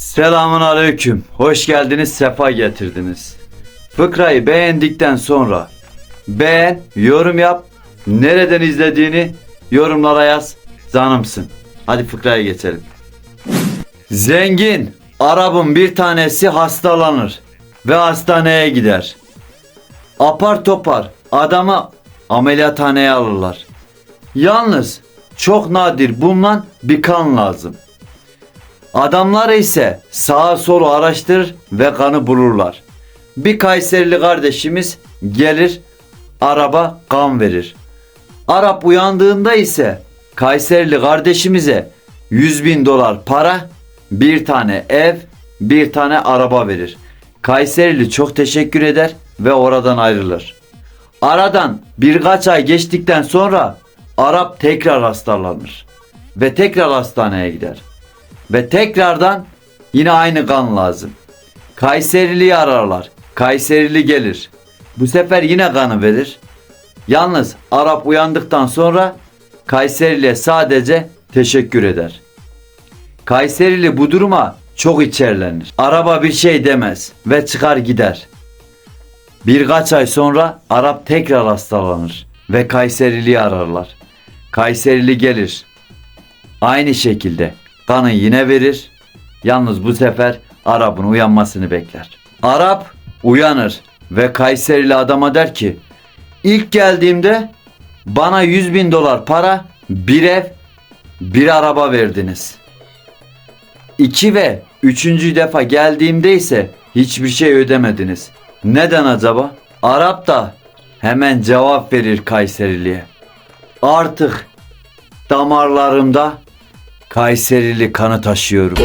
Selamun aleyküm. Hoş geldiniz, sefa getirdiniz. Fıkrayı beğendikten sonra beğen, yorum yap. Nereden izlediğini yorumlara yaz. Canımsın. Hadi fıkraya geçelim. Zengin, Arap'ın bir tanesi hastalanır ve hastaneye gider. Apar topar adamı ameliyathaneye alırlar. Yalnız çok nadir bulunan bir kan lazım. Adamlar ise sağa solu araştırır ve kanı bulurlar. Bir Kayserili kardeşimiz gelir araba kan verir. Arap uyandığında ise Kayserili kardeşimize 100 bin dolar para, bir tane ev, bir tane araba verir. Kayserili çok teşekkür eder ve oradan ayrılır. Aradan birkaç ay geçtikten sonra Arap tekrar hastalanır ve tekrar hastaneye gider. Ve tekrardan yine aynı kan lazım. Kayserili'yi ararlar. Kayserili gelir. Bu sefer yine kanı verir. Yalnız Arap uyandıktan sonra Kayserili'ye sadece teşekkür eder. Kayserili bu duruma çok içerlenir. Araba bir şey demez ve çıkar gider. Birkaç ay sonra Arap tekrar hastalanır ve Kayserili'yi ararlar. Kayserili gelir. Aynı şekilde kanı yine verir. Yalnız bu sefer Arap'ın uyanmasını bekler. Arap uyanır ve Kayserili adama der ki ilk geldiğimde bana 100 bin dolar para, bir ev, bir araba verdiniz. İki ve üçüncü defa geldiğimde ise hiçbir şey ödemediniz. Neden acaba? Arap da hemen cevap verir Kayserili'ye. Artık damarlarımda Kayserili kanı taşıyorum.